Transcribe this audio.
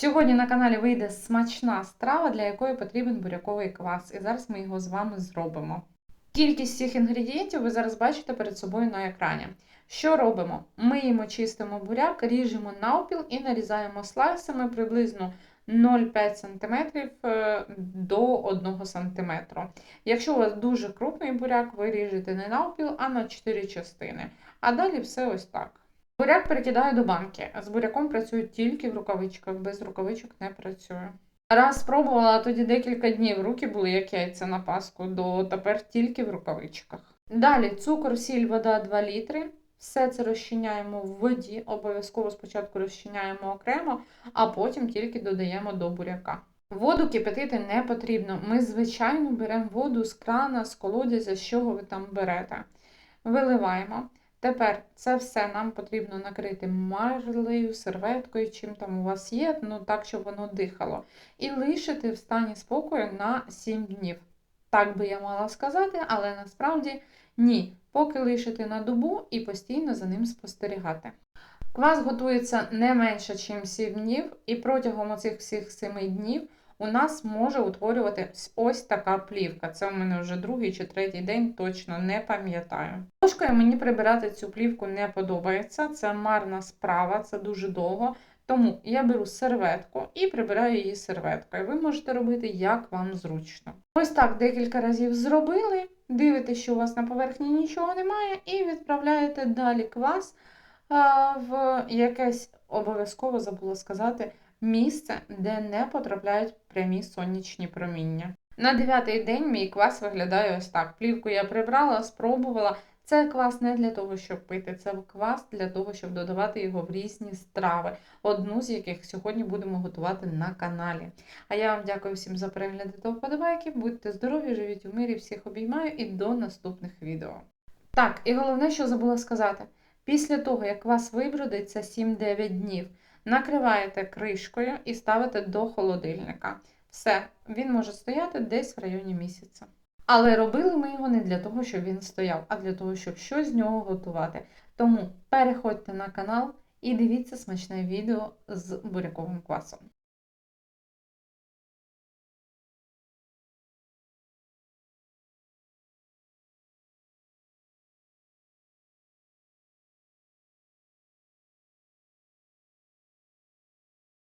Сьогодні на каналі вийде смачна страва, для якої потрібен буряковий квас, і зараз ми його з вами зробимо. Кількість всіх інгредієнтів ви зараз бачите перед собою на екрані. Що робимо? Миємо, чистимо буряк, ріжемо навпіл і нарізаємо слайсами приблизно 0,5 см е, до 1 см. Якщо у вас дуже крупний буряк, ви ріжете не навпіл, а на 4 частини. А далі все ось так. Буряк перекидаю до банки. З буряком працюю тільки в рукавичках, без рукавичок не працюю. Раз спробувала, а тоді декілька днів руки були як яйця на паску, до тепер тільки в рукавичках. Далі цукор, сіль, вода 2 літри. Все це розчиняємо в воді. Обов'язково спочатку розчиняємо окремо, а потім тільки додаємо до буряка. Воду кипятити не потрібно. Ми, звичайно, беремо воду з крана, з колодязя, з чого ви там берете. Виливаємо. Тепер це все нам потрібно накрити марлею, серветкою, чим там у вас є, ну так, щоб воно дихало. І лишити в стані спокою на 7 днів. Так би я мала сказати, але насправді ні. Поки лишити на добу і постійно за ним спостерігати. Квас готується не менше, ніж 7 днів, і протягом оцих всіх 7 днів у нас може утворюватись ось така плівка. Це у мене вже другий чи третій день, точно не пам'ятаю. Ложкою мені прибирати цю плівку не подобається, це марна справа, це дуже довго. Тому я беру серветку і прибираю її серветкою. Ви можете робити, як вам зручно. Ось так декілька разів зробили. Дивитесь, що у вас на поверхні нічого немає, і відправляєте далі квас в якесь обов'язково забула сказати місце, де не потрапляють прямі сонячні проміння. На дев'ятий день мій квас виглядає ось так. Плівку я прибрала, спробувала. Це квас не для того, щоб пити, це квас для того, щоб додавати його в різні страви, одну з яких сьогодні будемо готувати на каналі. А я вам дякую всім за перегляди та вподобайки. Будьте здорові, живіть у мирі, всіх обіймаю і до наступних відео. Так, і головне, що забула сказати: після того, як квас вибродиться 7-9 днів, накриваєте кришкою і ставите до холодильника. Все, він може стояти десь в районі місяця. Але робили ми його не для того, щоб він стояв, а для того, щоб щось з нього готувати. Тому переходьте на канал і дивіться смачне відео з буряковим квасом.